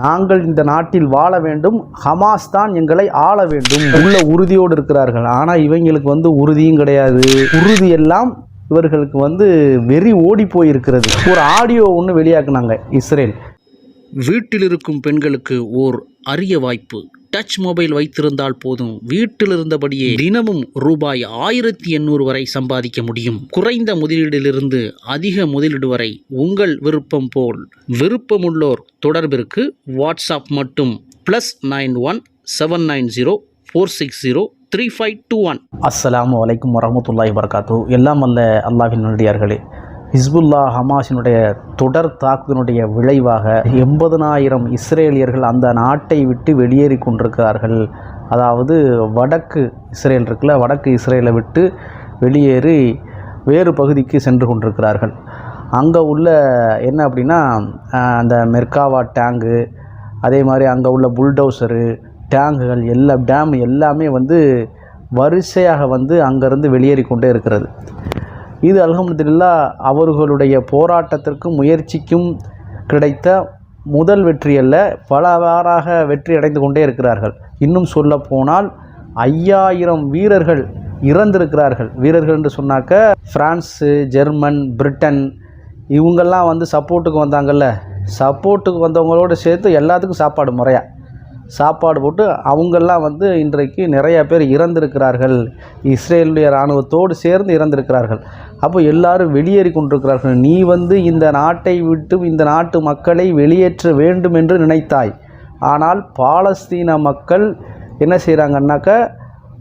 நாங்கள் இந்த நாட்டில் வாழ வேண்டும். ஹமாஸ் தான் எங்களை ஆள வேண்டும். உள்ள உறுதியோடு இருக்கிறார்கள். ஆனால் இவங்களுக்கு வந்து உறுதியும் கிடையாது. உறுதி எல்லாம் இவர்களுக்கு வந்து வெறி ஓடி போயிருக்கிறது. ஒரு ஆடியோ ஒன்று வெளியாக்குனாங்க இஸ்ரேல். வீட்டில் இருக்கும் பெண்களுக்கு ஓர் அரிய வாய்ப்பு. டச் மொபைல் வைத்திருந்தால் போதும். வீட்டில் இருந்தபடியே தினமும் ரூபாய் ஆயிரத்தி எண்ணூறு வரை சம்பாதிக்க முடியும். குறைந்த முதலீடிலிருந்து அதிக முதலீடு வரை உங்கள் விருப்பம் போல். விருப்பமுள்ளோர் தொடர்பிற்கு வாட்ஸ்அப் மட்டும். Plus nine one seven nine zero four six zero three five two one. அஸ்ஸலாமு வலைக்கம் வரமத்துல்லாஹி வரகாத்து எல்லாம் அல்ல அல்லாஹின் நடிகார்களே ஹிஸ்புல்லா ஹமாஸினுடைய தொடர் தாக்குதலுடைய விளைவாக எண்பதனாயிரம் இஸ்ரேலியர்கள் அந்த நாட்டை விட்டு வெளியேறி கொண்டிருக்கிறார்கள். அதாவது வடக்கு இஸ்ரேல் இருக்குல்ல வடக்கு இஸ்ரேலை விட்டு வெளியேறி வேறு பகுதிக்கு சென்று கொண்டிருக்கிறார்கள். அங்கே உள்ள என்ன அப்படின்னா அந்த மெர்காவா டேங்கு அதே மாதிரி அங்கே உள்ள புல்டோசரு டேங்குகள் எல்லா டேம் எல்லாமே வந்து வரிசையாக வந்து அங்கேருந்து வெளியேறி கொண்டே இருக்கிறது. இது அல்ஹம்துலில்லா அவர்களுடைய போராட்டத்திற்கும் முயற்சிக்கும் கிடைத்த முதல் வெற்றி அல்ல பலவாறாக வெற்றி அடைந்து கொண்டே இருக்கிறார்கள். இன்னும் சொல்ல போனால் ஐயாயிரம் வீரர்கள் இறந்திருக்கிறார்கள். வீரர்கள் என்று சொன்னாக்க ஃப்ரான்ஸு ஜெர்மன் பிரிட்டன் இவங்கெல்லாம் வந்து சப்போர்ட்டுக்கு வந்தாங்கல்ல. சப்போர்ட்டுக்கு வந்தவங்களோடு சேர்த்து எல்லாத்துக்கும் சாப்பாடு முறையாக சாப்பாடு போட்டு அவங்கெல்லாம் வந்து இன்றைக்கு நிறைய பேர் இறந்திருக்கிறார்கள். இஸ்ரேலுடைய இராணுவத்தோடு சேர்ந்து இறந்திருக்கிறார்கள். அப்போ எல்லாரும் வெளியேறி கொண்டிருக்கிறார்கள். நீ வந்து இந்த நாட்டை விட்டு இந்த நாட்டு மக்களை வெளியேற்ற வேண்டும் என்று நினைத்தாய். ஆனால் பாலஸ்தீன மக்கள் என்ன செய்கிறாங்கன்னாக்க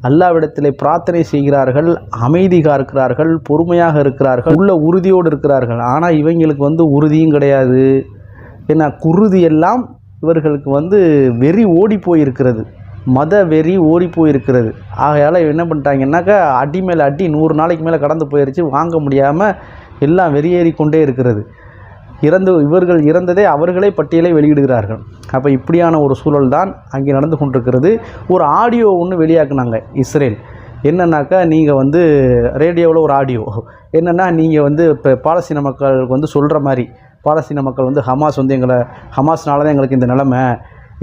அல்லாவிடத்திலே பிரார்த்தனை செய்கிறார்கள் அமைதியாக இருக்கிறார்கள் பொறுமையாக இருக்கிறார்கள் உள்ள உறுதியோடு இருக்கிறார்கள். ஆனால் இவங்களுக்கு வந்து உறுதியும் கிடையாது. ஏன்னா குருதி எல்லாம் இவர்களுக்கு வந்து வெறி ஓடி போயிருக்கிறது. மத வெறி ஓடி போயிருக்கிறது. ஆகையால் என்ன பண்ணிட்டாங்கன்னாக்கா அடி மேலே அடி நூறு நாளைக்கு மேலே கடந்து போயிருச்சு. வாங்க முடியாமல் எல்லாம் வெறியேறி கொண்டே இருக்கிறது. இறந்து இவர்கள் இறந்ததே அவர்களே பட்டியலை வெளியிடுகிறார்கள். அப்போ இப்படியான ஒரு சூழல் தான் அங்கே நடந்து கொண்டிருக்கிறது. ஒரு ஆடியோ ஒன்று வெளியாக்குனாங்க இஸ்ரேல். என்னன்னாக்கா நீங்கள் வந்து ரேடியோவில் ஒரு ஆடியோ. என்னென்னா நீங்கள் வந்து இப்போ பாலஸ்தீன மக்களுக்கு வந்து சொல்கிற மாதிரி பாலஸ்தீன மக்கள் வந்து ஹமாஸ் வந்து எங்களை ஹமாஸ்னால தான் எங்களுக்கு இந்த நிலமை.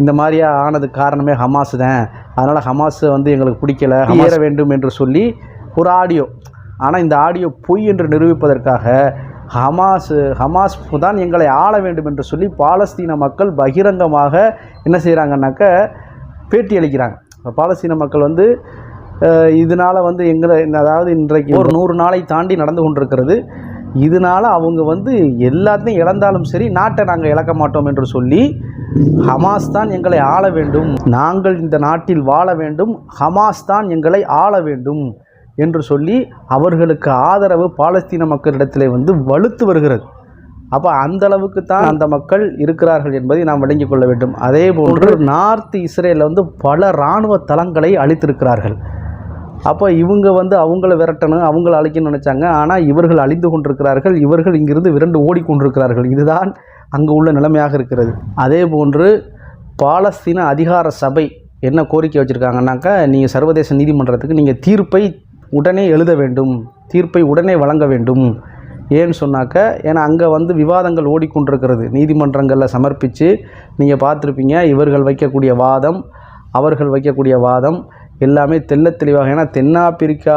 இந்த மாதிரியா ஆனதுக்கு காரணமே ஹமாஸ் தான். அதனால் ஹமாஸ் வந்து எங்களுக்கு பிடிக்கல. ஏற வேண்டும் என்று சொல்லி ஒரு ஆடியோ. ஆனால் இந்த ஆடியோ பொய் என்று நிரூபிப்பதற்காக ஹமாஸ் ஹமாஸ் தான் எங்களை ஆள வேண்டும் என்று சொல்லி பாலஸ்தீன மக்கள் பகிரங்கமாக என்ன செய்கிறாங்கன்னாக்க பேட்டி அளிக்கிறாங்க. இப்ப பாலஸ்தீன மக்கள் வந்து இதனால வந்து எங்களை அதாவது இன்றைக்கு ஒரு நூறு நாளை தாண்டி நடந்து கொண்டிருக்கிறது. இதனால அவங்க வந்து எல்லாத்தையும் இழந்தாலும் சரி நாட்டை நாங்கள் இழக்க மாட்டோம் என்று சொல்லி ஹமாஸ் தான் எங்களை ஆள வேண்டும். நாங்கள் இந்த நாட்டில் வாழ வேண்டும். ஹமாஸ் தான் எங்களை ஆள வேண்டும் என்று சொல்லி அவர்களுக்கு ஆதரவு பாலஸ்தீன மக்களிடத்திலே வந்து வலுத்து வருகிறது. அப்போ அந்த அளவுக்கு தான் அந்த மக்கள் இருக்கிறார்கள் என்பதை நாம் விளங்கிக் கொள்ள வேண்டும். அதே போன்று நார்த் இஸ்ரேலில் வந்து பல இராணுவ தளங்களை அளித்திருக்கிறார்கள் அப்போ இவங்க வந்து அவங்கள விரட்டணும் அவங்கள அழிக்கணும்னு நினச்சாங்க. ஆனால் இவர்கள் அழிந்து கொண்டிருக்கிறார்கள். இவர்கள் இங்கிருந்து விரண்டு ஓடிக்கொண்டிருக்கிறார்கள் இதுதான் அங்கே உள்ள நிலைமையாக இருக்கிறது. அதே போன்று பாலஸ்தீன அதிகார சபை என்ன கோரிக்கை வச்சுருக்காங்கன்னாக்கா நீங்கள் சர்வதேச நீதிமன்றத்துக்கு நீங்கள் தீர்ப்பை உடனே எழுத வேண்டும். தீர்ப்பை உடனே வழங்க வேண்டும். ஏன்னு சொன்னாக்க ஏன்னா அங்கே வந்து விவாதங்கள் ஓடிக்கொண்டிருக்கிறது நீதிமன்றங்களில் சமர்ப்பித்து நீங்கள் பார்த்துருப்பீங்க இவர்கள் வைக்கக்கூடிய வாதம் அவர்கள் வைக்கக்கூடிய வாதம் எல்லாமே தெள்ளத் தெளிவாக ஏன்னா தென்னாப்பிரிக்கா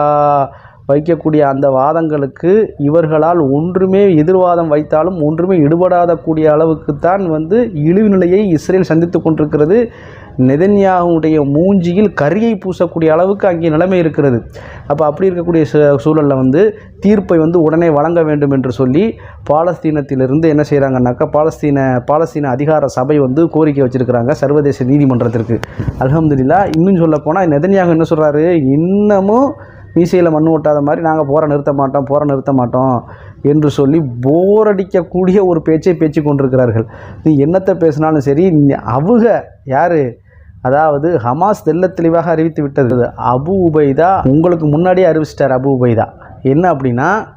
வைக்கக்கூடிய அந்த வாதங்களுக்கு இவர்களால் ஒன்றுமே எதிர்வாதம் வைத்தாலும் ஒன்றுமே ஈடுபடாத கூடிய அளவுக்குத்தான் வந்து இழிவு நிலையை இஸ்ரேல் சந்தித்து கொண்டிருக்கிறது. நெதன்யாவுடைய மூஞ்சியில் கரியை பூசக்கூடிய அளவுக்கு அங்கே நிலைமை இருக்கிறது. அப்போ அப்படி இருக்கக்கூடிய சூ- வந்து தீர்ப்பை வந்து உடனே வழங்க வேண்டும் என்று சொல்லி பாலஸ்தீனத்திலிருந்து என்ன செய்கிறாங்கன்னாக்கா பாலஸ்தீன பாலஸ்தீன அதிகார சபை வந்து கோரிக்கை வச்சுருக்கிறாங்க சர்வதேச நீதிமன்றத்திற்கு. அலமதுல்லா இன்னும் சொல்லப்போனால் நெதன்யாக நெதன்யாகு என்ன சொல்கிறாரு இன்னமும் மீசையில் மண் ஓட்டாத மாதிரி நாங்கள் போரை நிறுத்த மாட்டோம் போகிற நிறுத்த மாட்டோம் என்று சொல்லி போர் அடிக்கக்கூடிய ஒரு பேச்சை பேச்சு கொண்டிருக்கிறார்கள். நீ என்னத்தை பேசினாலும் சரி நீ- அவங்க யார்? அதாவது ஹமாஸ் தெல்ல தெளிவாக அறிவித்து விட்டது. அபு உபைதா உங்களுக்கு முன்னாடியே அறிவிச்சிட்டார் அபு உபைதா. என்ன அப்படின்னா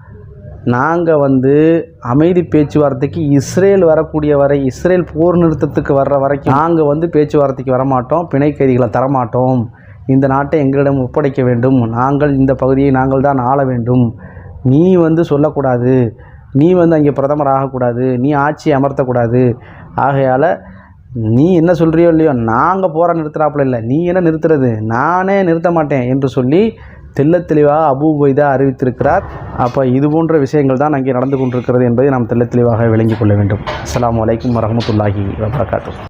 நாங்கள் வந்து அமைதி பேச்சுவார்த்தைக்கு இஸ்ரேல் வரக்கூடிய வரை இஸ்ரேல் போர் நிறுத்தத்துக்கு வர்ற வரைக்கும் நாங்கள் வந்து பேச்சுவார்த்தைக்கு வரமாட்டோம் பிணை கைதிகளை தரமாட்டோம். இந்த நாட்டை எங்களிடம் ஒப்படைக்க வேண்டும். நாங்கள் இந்த பகுதியை நாங்கள் தான் ஆள வேண்டும். நீ வந்து சொல்லக்கூடாது. நீ வந்து அங்கே பிரதமர் ஆகக்கூடாது. நீ ஆட்சியை அமர்த்தக்கூடாது. ஆகையால் நீ என்ன சொல்கிறியோ இல்லையோ நாங்கள் போகிற நிறுத்துகிறாப்புல இல்லை. நீ என்ன நிறுத்துறது? நானே நிறுத்த மாட்டேன் என்று சொல்லி தெல்ல தெளிவாக அபூ உபைதா அறிவித்திருக்கிறார். அப்போ இது போன்ற விஷயங்கள் தான் அங்கே நடந்து கொண்டிருக்கிறது என்பதை நாம் தெள்ளத் தெளிவாக விளங்கிக் கொள்ள வேண்டும். அஸ்ஸலாமு அலைக்கும் வரமத்துல்லாஹி வபரகாத்துஹ்.